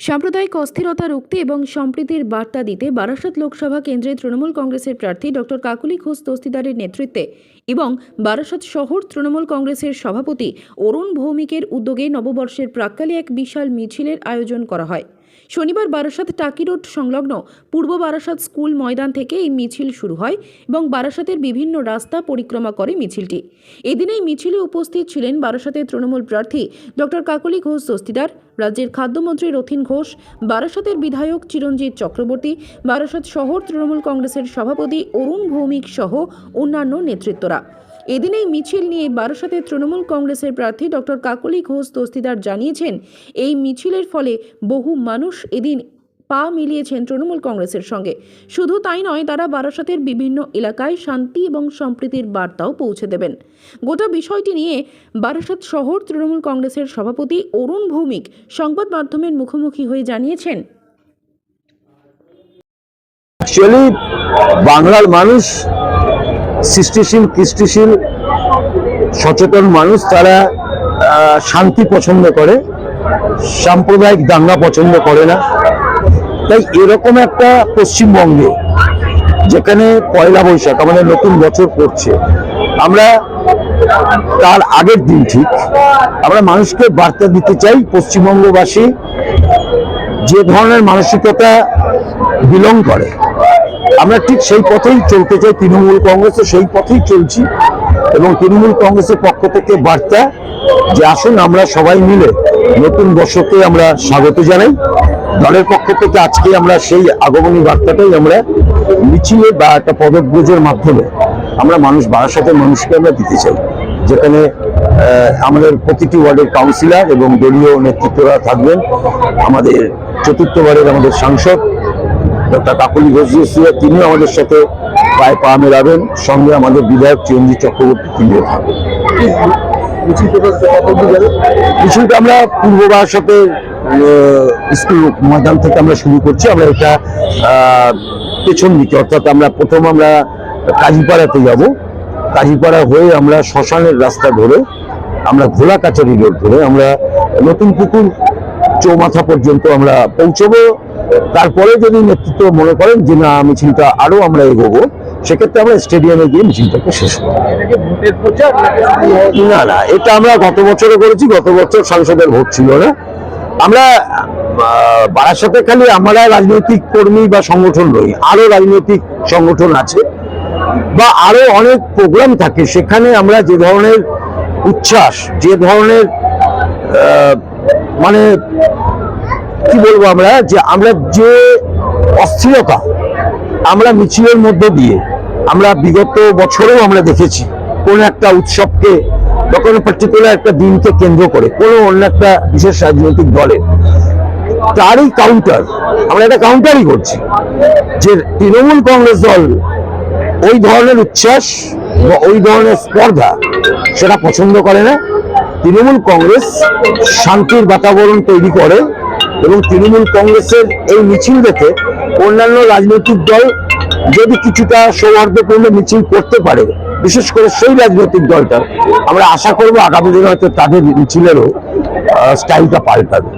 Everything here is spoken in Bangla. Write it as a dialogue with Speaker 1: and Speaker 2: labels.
Speaker 1: সাম্প্রদায়িক অস্থিরতা রুখতে এবং সম্প্রীতির বার্তা দিতে বারাসত লোকসভা কেন্দ্রে তৃণমূল কংগ্রেসের প্রার্থী ডক্টর কাকুলি ঘোষ দস্তিদারের নেতৃত্বে এবং বারাসত শহর তৃণমূল কংগ্রেসের সভাপতি অরুণ ভৌমিকের উদ্যোগে নববর্ষের প্রাক্কালে এক বিশাল মিছিলের আয়োজন করা হয়। শনিবার বারাসাত টাকি রোড সংলগ্ন পূর্ব বারাসাত স্কুল ময়দান থেকে এই মিছিল শুরু হয় এবং বারাসাতের বিভিন্ন রাস্তা পরিক্রমা করে মিছিলটি। এদিন এই মিছিলে উপস্থিত ছিলেন বারাসাতের তৃণমূল প্রার্থী ডক্টর কাকলি ঘোষ দস্তিদার, রাজ্যের খাদ্যমন্ত্রী রথিন ঘোষ, বারাসাতের বিধায়ক চিরঞ্জিত চক্রবর্তী, বারাসাত শহর তৃণমূল কংগ্রেসের সভাপতি অরুণ ভৌমিক সহ অন্যান্য নেতৃত্বরা। এদিন এই মিছিল নিয়ে বারাসতের তৃণমূল কংগ্রেসের প্রার্থী ডক্টর কাকলি ঘোষ দস্তিদার জানিয়েছেন, এই মিছিলের ফলে বহু মানুষ এদিন পা মিলিয়েছেন তৃণমূল কংগ্রেসের সঙ্গে। শুধু তাই নয়, তারা বারাসাতের বিভিন্ন এলাকায় শান্তি এবং সম্প্রীতির বার্তাও পৌঁছে দেবেন। গোটা বিষয়টি নিয়ে বারাসাত শহর তৃণমূল কংগ্রেসের সভাপতি অরুণ ভৌমিক সংবাদ মাধ্যমের মুখোমুখি হয়ে জানিয়েছেন
Speaker 2: বাংলার মানুষ সৃষ্টিশীল, কৃষ্টিশীল, সচেতন মানুষ তারা শান্তি পছন্দ করে, সাম্প্রদায়িক দাঙ্গা পছন্দ করে না। তাই এরকম একটা পশ্চিমবঙ্গে, যেখানে পয়লা বৈশাখ আমাদের নতুন বছর পড়ছে, আমরা তার আগের দিন ঠিক আমরা মানুষকে বার্তা দিতে চাই পশ্চিমবঙ্গবাসী, যে ধরনের মানসিকতা বিলং করে। আমরা ঠিক সেই পথেই চলতে চাই, তৃণমূল কংগ্রেসও সেই পথেই চলছি এবং তৃণমূল কংগ্রেসের পক্ষ থেকে বার্তা যে আসুন আমরা সবাই মিলে নতুন বর্ষকে আমরা স্বাগত জানাই। দলের পক্ষ থেকে আজকে আমরা সেই আগমনী বার্তাটাই আমরা মিছিলে বা একটা পদব্রজের মাধ্যমে আমরা মানুষ বারাসাতের মানুষকে আমরা দিতে চাই। যেখানে আমাদের প্রতিটি ওয়ার্ডের কাউন্সিলর এবং দলীয় নেতৃত্বরা থাকবেন। আমাদের চতুর্থবারের আমাদের সাংসদ ডক্টর কাকলি ঘোষিয়া তিনিও আমাদের সাথে পায়ে পা মেলাবেন, সঙ্গে আমাদের বিধায়ক চিরঞ্জিত চক্রবর্তী তিনিও থাকবেন। মিছিলটা আমরা পূর্ব বারাসতে স্কুল ময়দান থেকে আমরা শুরু করছি। আমরা এটা পেছন দিকে, অর্থাৎ আমরা প্রথম আমরা কাজীপাড়াতে যাব। কাজীপাড়া হয়ে আমরা শ্মশানের রাস্তা ধরে, আমরা ঘোলা কাচারি রোড ধরে আমরা নতুন পুকুর চৌমাথা পর্যন্ত আমরা পৌঁছবো। তারপরে যদি নেতৃত্ব মনে করেন যে না মিছিলটা আরও আমরা এগোবো, সেক্ষেত্রে আমরা স্টেডিয়ামে গিয়ে মিছিলটাকে শেষ করব। না না, এটা আমরা গত বছরও করেছি, গত বছর সাংসদের ভোট ছিল না। আমরা বারাসাতে খালি আমরা রাজনৈতিক কর্মী বা সংগঠন নই, আরও রাজনৈতিক সংগঠন আছে, বা আরও অনেক প্রোগ্রাম থাকে, সেখানে আমরা যে ধরনের উচ্ছ্বাস, যে ধরনের মানে কি বলব আমরা? যে আমরা যে অস্থিরতা আমরা মিছিলের মধ্যে দিয়ে আমরা বিগত বছরেও আমরা দেখেছি, কোন একটা উৎসবকে বা কোনো পার্টিকুলার একটা দিনকে কেন্দ্র করে, কোনো অন্য একটা বিশেষ রাজনৈতিক দলের, তারই কাউন্টার আমরা একটা কাউন্টারই করছি যে তৃণমূল কংগ্রেস দল ওই ধরনের উচ্ছ্বাস বা ওই ধরনের স্পর্ধা সেটা পছন্দ করে না। তৃণমূল কংগ্রেস শান্তির বাতাবরণ তৈরি করে এবং তৃণমূল কংগ্রেসের এই মিছিল দেখে অন্যান্য রাজনৈতিক দল যদি কিছুটা সৌহার্দ্যপূর্ণ মিছিল করতে পারে, বিশেষ করে সেই রাজনৈতিক দলটা, আমরা আশা করব আগামী দিনে হয়তো তাদের মিছিলেরও স্টাইলটা পাল্টাবে।